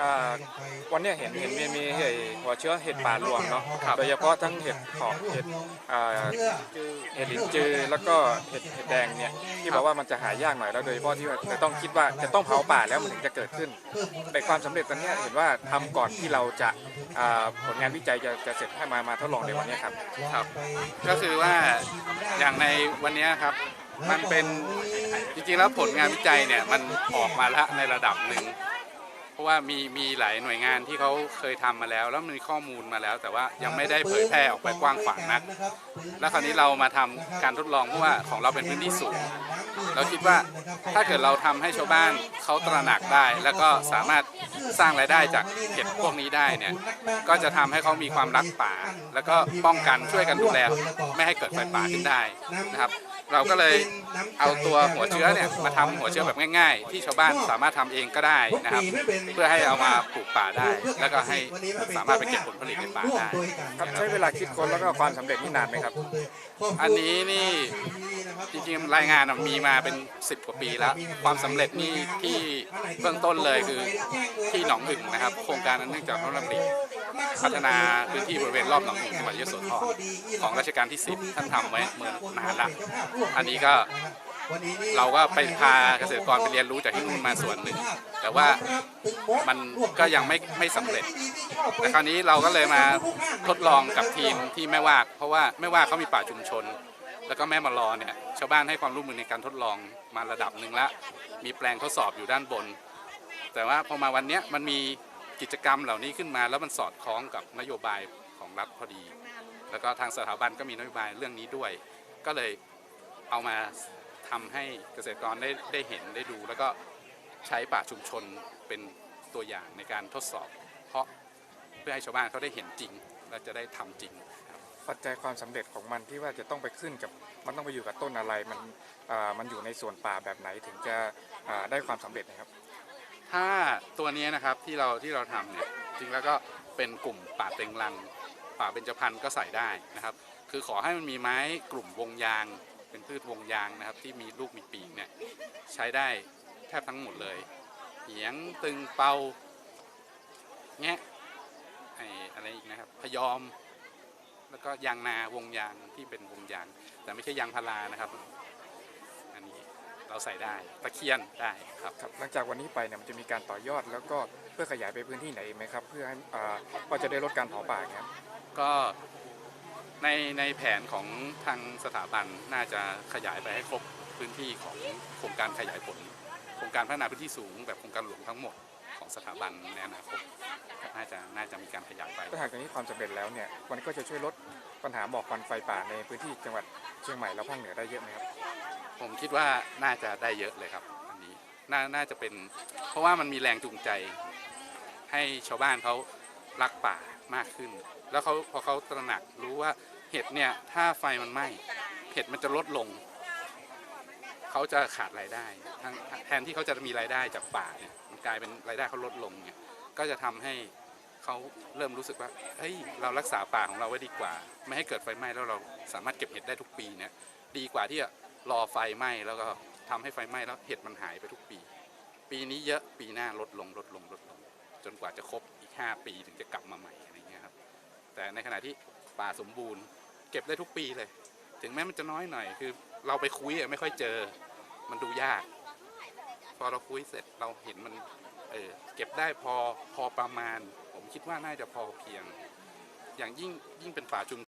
อ่าวันเนี้ยเห็นเห็นมีมีเห็ดหัวเชื้อเห็ดป่ารวมเนาะโดยเฉพาะทั้งเห็ดหอบเห็ดอ่าเห็ดลิ้นจือแล้วก็เห็ดเห็ดแดงเนี่ยที่บอกว่ามันจะหายากหน่อยแล้วโดยเฉพาะที่ว่าจะต้องคิดว่าจะต้องเผาป่าแล้วมันถึงจะเกิดขึ้นแต่ความสำเร็จตอนเนี้ยเห็นว่าทำก่อนที่เราจะอ่าผลงานวิจัยจะจะเสร็จให้มามาทดลองในวันเนี้ยครับครับ ก็คือว่าอย่างในวันเนี้ยครับมันเป็นจริงๆแล้วผลงานวิจัยเนี่ยมันออกมาแล้วในระดับหนึ่ง เพราะว่ามีมีหลายหน่วยงานที่เขาเคยทำมาแล้ว แล้วมีข้อมูลมาแล้ว แต่ว่ายังไม่ได้เผยแพร่ออกไปกว้างขวางนัก แล้วคราวนี้เรามาทำการทดลองเพราะว่าของเราเป็นพื้นที่สูง เราคิดว่าถ้าเกิดเราทำให้ชาวบ้านเขาตระหนักได้ แล้วก็สามารถ สร้างรายได้จากเห็ดพวกนี้ได้เนี่ยก็จะทำให้เขามีความรักป่า แล้วก็ป้องกันช่วยกันดูแลไม่ให้เกิดไฟป่าขึ้นได้นะครับ เราก็เลยเอาตัวหัวเชื้อเนี่ยมาทำหัวเชื้อแบบง่าย ๆ ที่ชาวบ้านสามารถทำเองก็ได้นะครับ เพื่อให้เอามาปลูกป่าได้ แล้วก็ให้สามารถไปเก็บผลผลิตในป่าได้ครับใช้เวลาคิดค้นแล้วก็ความสำเร็จนี่นานไหมครับ อันนี้นี่จริงๆรายงานอะมีมาเป็น 10 กว่าปีแล้ว ความสำเร็จนี่ที่เบื้องต้นเลยคือที่หนองหึ่งนะครับ โครงการนั้นเนื่องจากพระราชดำริพัฒนาพื้นที่บริเวณรอบหนองหึ่งจังหวัดยโสธรของรัชกาลที่ 10 ท่านทำไว้เมื่อนานละอันนี้ก็เราก็ไปพาเกษตรกรไปเรียนรู้จากที่นู่นมาส่วนหนึ่ง แต่ว่ามันก็ยังไม่ไม่สำเร็จ แต่คราวนี้เราก็เลยมาทดลองกับทีมที่แม่วากเพราะว่าแม่วากเขามีป่าชุมชน แล้วก็แม่มารอเนี่ยชาวบ้านให้ความร่วมมือในการทดลองมาระดับหนึ่งแล้วมีแปลงทดสอบอยู่ด้านบน แต่ว่าพอมาวันนี้มันมีกิจกรรมเหล่านี้ขึ้นมา แล้วมันสอดคล้องกับนโยบายของรัฐพอดี แล้วก็ทางสถาบันก็มีนโยบายเรื่องนี้ด้วย ก็เลยเอามาทำให้เกษตรกรได้ได้เห็นได้ดู แล้วก็ใช้ป่าชุมชนเป็นตัวอย่างในการทดสอบ เพราะเพื่อให้ชาวบ้านเขาได้เห็นจริง และจะได้ทำจริงปัจจัยความสำเร็จของมันที่ว่าจะต้องไปขึ้นกับมันต้องไปอยู่กับต้นอะไรมันอ่ามันอยู่ในส่วนป่าแบบไหนถึงจะได้ความสำเร็จนะครับ ถ้าตัวนี้นะครับที่เราที่เราทำเนี่ยจริงแล้วก็เป็นกลุ่มป่าเต็งรัง ป่าเบญจพรรณก็ใส่ได้นะครับ คือขอให้มันมีไม้กลุ่มวงยาง เป็นพืชวงยางนะครับ ที่มีลูกมีปีกเนี่ยใช้ได้แทบทั้งหมดเลยเหียงตึงเปาแงะไอ้อะไรอีกนะครับพยอม แล้วก็ยางนาวงยางที่เป็นวงยาง แต่ไม่ใช่ยางพารานะครับ เราใส่ได้ตะเคียนได้ครับครับหลังจากวันนี้ไปเนี่ยมันจะมีการต่อยอด แล้วก็เพื่อขยายไปพื้นที่ไหนอีกไหมครับ เพื่อให้อ่าว่าจะได้ลดการเผาป่าครับ ก็ในในแผนของทางสถาบันน่าจะขยายไปให้ครบพื้นที่ของโครงการขยายผล โครงการพัฒนาพื้นที่สูงแบบโครงการหลวงทั้งหมดของสถาบันในอนาคตน่าจะน่าจะมีการขยายไป ถ้าหากจากนี้ความสำเร็จแล้วเนี่ยมันก็จะช่วยลดปัญหาหมอกควันไฟป่าในพื้นที่จังหวัดเชียงใหม่และภาคเหนือได้เยอะไหมครับ ผมคิดว่าน่าจะได้เยอะเลยครับ อันนี้น่าน่าจะเป็น เพราะว่ามันมีแรงจูงใจ ให้ชาวบ้านเขารักป่ามากขึ้น แล้วเขาพอเขาตระหนักรู้ว่าเห็ดเนี่ยถ้าไฟมันไหม้เห็ดมันจะลดลง เขาจะขาดรายได้แทนที่เขาจะมีรายได้จากป่าเนี่ยมันกลายเป็นรายได้เขาลดลงเนี่ยก็จะทำให้เขาเริ่มรู้สึกว่าเฮ้ยเรารักษาป่าของเราไว้ดีกว่า ไม่ให้เกิดไฟไหม้แล้วเราสามารถเก็บเห็ดได้ทุกปีเนี่ยดีกว่าที่จะ รอไฟไหม้แล้วก็ทำให้ไฟไหม้แล้วเห็ดมันหายไปทุกปี ปีนี้เยอะปีหน้าลดลงลดลงลดลง จนกว่าจะครบอีก 5 ปีถึงจะกลับมาใหม่อะไรเงี้ยครับแต่ในขณะที่ป่าสมบูรณ์ เก็บได้ทุกปีเลย ถึงแม้มันจะน้อยหน่อยคือ เราไปคุยไม่ค่อยเจอ มันดูยาก พอเราคุยเสร็จเราเห็นมันเออเก็บได้พอพอประมาณ ผมคิดว่าน่าจะพอเพียง อย่างยิ่งยิ่งเป็นป่าชุม